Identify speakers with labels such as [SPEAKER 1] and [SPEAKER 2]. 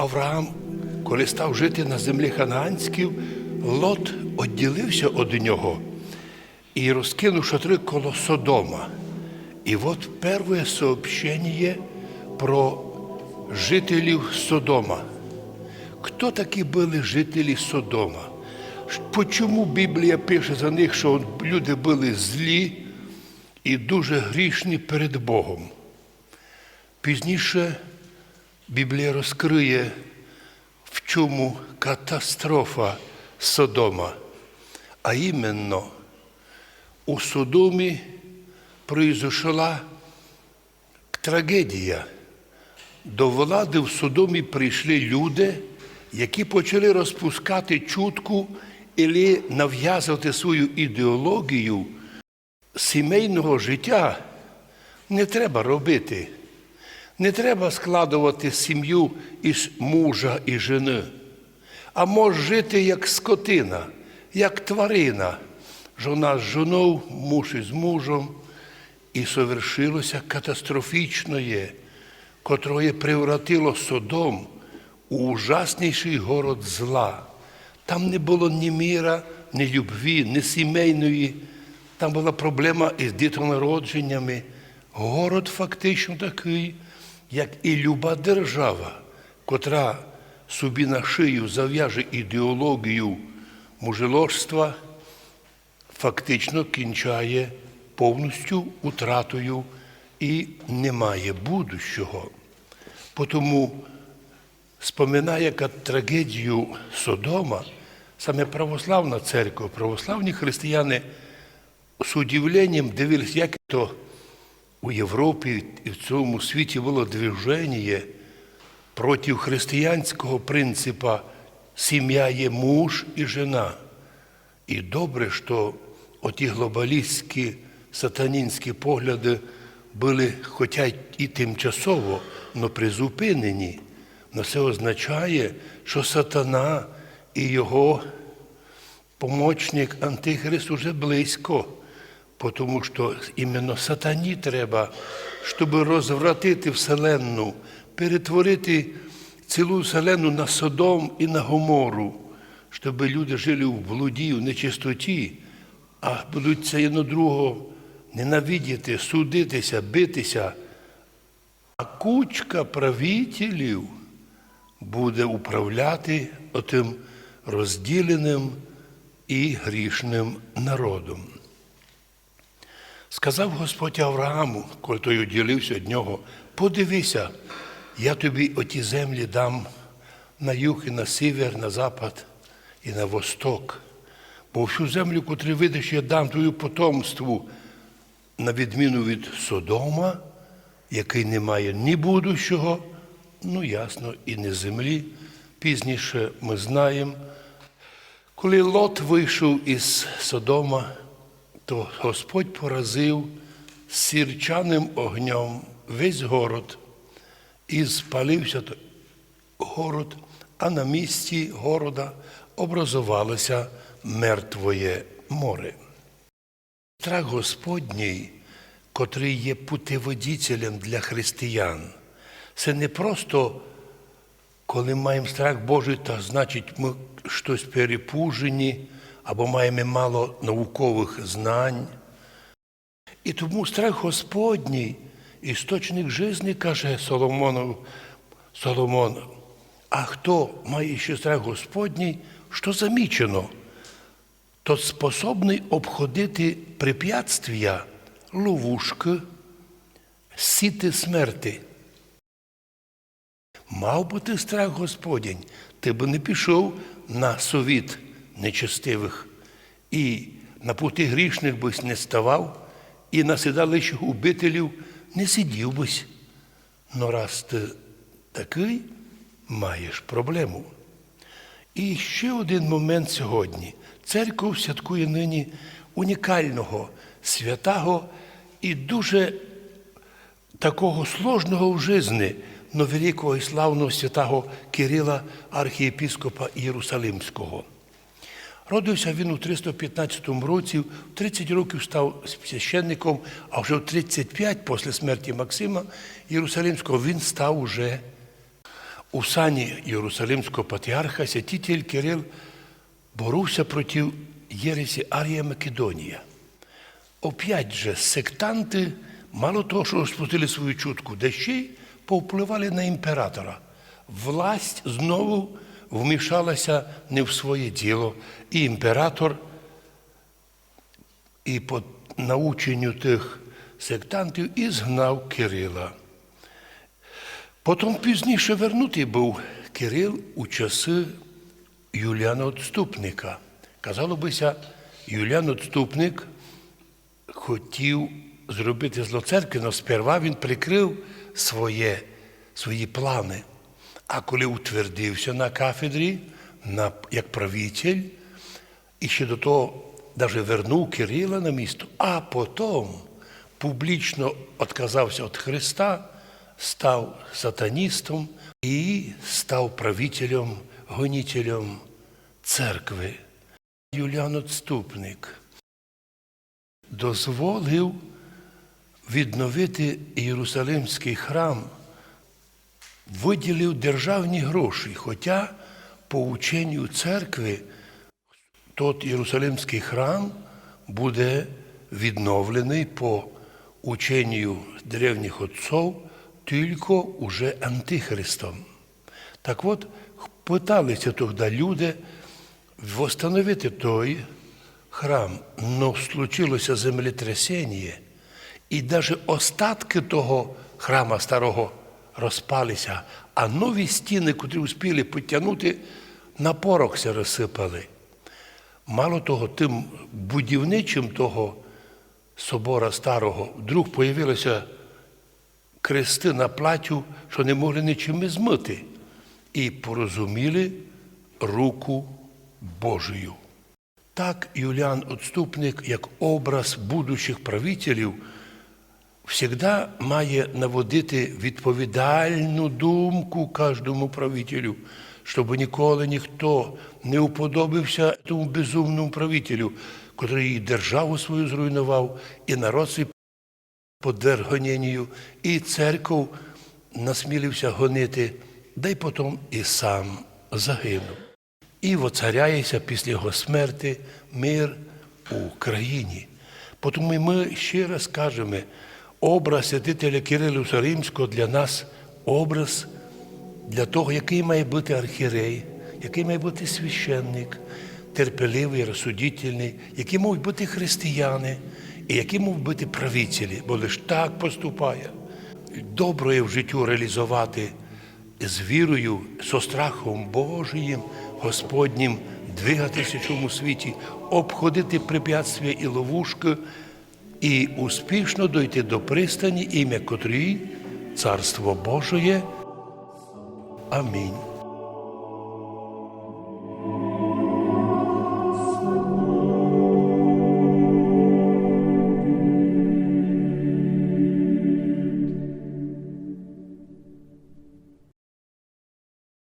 [SPEAKER 1] Авраам, коли став жити на землі ханаанській, Лот відділився від нього і розкинув шатри коло Содома. І от перше сообщення про жителів Содома. Хто такі були жителі Содома? Чому Біблія пише за них, що люди були злі і дуже грішні перед Богом? Пізніше Біблія розкриє, в чому катастрофа Содома. А іменно у Содомі произошла трагедія. До влади в Содомі прийшли люди, які почали розпускати чутку і нав'язувати свою ідеологію сімейного життя не треба робити. Не треба складувати сім'ю із мужа і жени, а може жити як скотина, як тварина, жона з жоною, муж із мужем, і совершилося катастрофічне, котре превратило Содом у ужасніший город зла. Там не було ні міра, ні любві, ні сімейної. Там була проблема із дітонародженнями. Город фактично такий, як і люба держава, котра собі на шию зав'яже ідеологію мужеложства, фактично кінчає повністю утратою і немає будущого. Тому, споминає трагедію Содома, саме православна церква, православні християни з удивленням дивилися, як то у Європі і в цьому світі було движення проти християнського принципа сім'я є муж і жена. І добре, що оті глобалістські сатанінські погляди були, хоча і тимчасово, але призупинені. Но це означає, що сатана і його помічник Антихрист уже близько. Тому що іменно сатані треба, щоб розвратити Вселенну, перетворити цілу Вселенну на Содом і на Гомору, щоб люди жили в блуді, в нечистоті, а будуть це одно другого ненавидіти, судитися, битися. А кучка правителів буде управляти отим розділеним і грішним народом. Сказав Господь Аврааму, коли той уділився від нього, подивися, я тобі оті землі дам на юг і на сівер, на запад і на восток. Бо всю землю, котру видиш, я дам твою потомству, на відміну від Содома, який не має ні будущого, ну ясно, і не землі. Пізніше ми знаємо, коли Лот вийшов із Содома, то Господь поразив сірчаним огнем весь город і спалився город, а на місці города образувалося мертвоє море. Страх Господній, котрий є путеводителем для християн, це не просто коли маємо страх Божий, то значить ми щось перепужені або маємо мало наукових знань. І тому страх Господній, істочник житті, каже Соломону, Соломон, а хто має ще страх Господній, що замічено, тот способний обходити препятствия, ловушки, сіти смерти. Мав би ти страх Господень, ти би не пішов на совіт нечестивих, і на пути грішних бись не ставав, і на сідалищах убителів не сидів бись. Но раз ти такий, маєш проблему. І ще один момент сьогодні. Церков святкує нині унікального, святого і дуже такого сложного в житті, но великого і славного святого Кирила, архієпіскопа Єрусалимського. Родився він у 315 році, в 30 років став священником, а вже в 35, після смерті Максима Єрусалимського, він став уже у сані Єрусалимського патріарха святитель Кирил боровся проти Єресі Арія Македонія. Опять же, сектанти, мало того, що розпустили свою чутку, де ще й повпливали на імператора. Власть знову вмішалася не в своє діло, і імператор, і по наученню тих сектантів і згнав Кирила. Потім пізніше вернутий був Кирил у часи Юліана Отступника. Казало бися, Юліан Отступник хотів зробити зло але сперва він прикрив своє, свої плани. А коли утвердився на кафедрі, на, як правитель, і ще до того навіть вернув Кирила на місто, а потім публічно відказався від Христа, став сатаністом і став правителем, гонителем церкви. Юліан Отступник дозволив відновити Єрусалимський храм, виділив державні гроші, хоча по ученню церкви тот Єрусалимський храм буде відновлений по ученню древніх отців тільки уже антихристом. Так от, питалися тоді люди встановити той храм, но случилося землетрясіння, і навіть остатки того храма старого розпалися, а нові стіни, котрі успіли підтягнути, на порохся розсипали. Мало того, тим будівничим того собора старого вдруг появилися крести на платю, що не могли нічим змити, і порозуміли руку Божию. Так Юліан Отступник, як образ будущих правителів, завжди має наводити відповідальну думку кожному правителю, щоб ніколи ніхто не уподобився тому безумному правителю, котрий державу свою зруйнував, і народ свій подверг гоненню, і церков насмілився гонити, да й потім і сам загинув. І воцаряється після його смерти мир у країні. Тому ми ще раз кажемо, образ святителя Кирила Римського для нас образ для того, який має бути архірей, який має бути священник, терпеливий, розсудительний, які можуть бути християни, і які можуть бути правителі, бо лише так поступає. Добре в життю реалізувати з вірою, со страхом Божиїм, Господнім, двигатися в цьому світі, обходити препятствия і ловушки, і успішно дойти до пристані, ім'я котрої Царство Божоє. Амінь.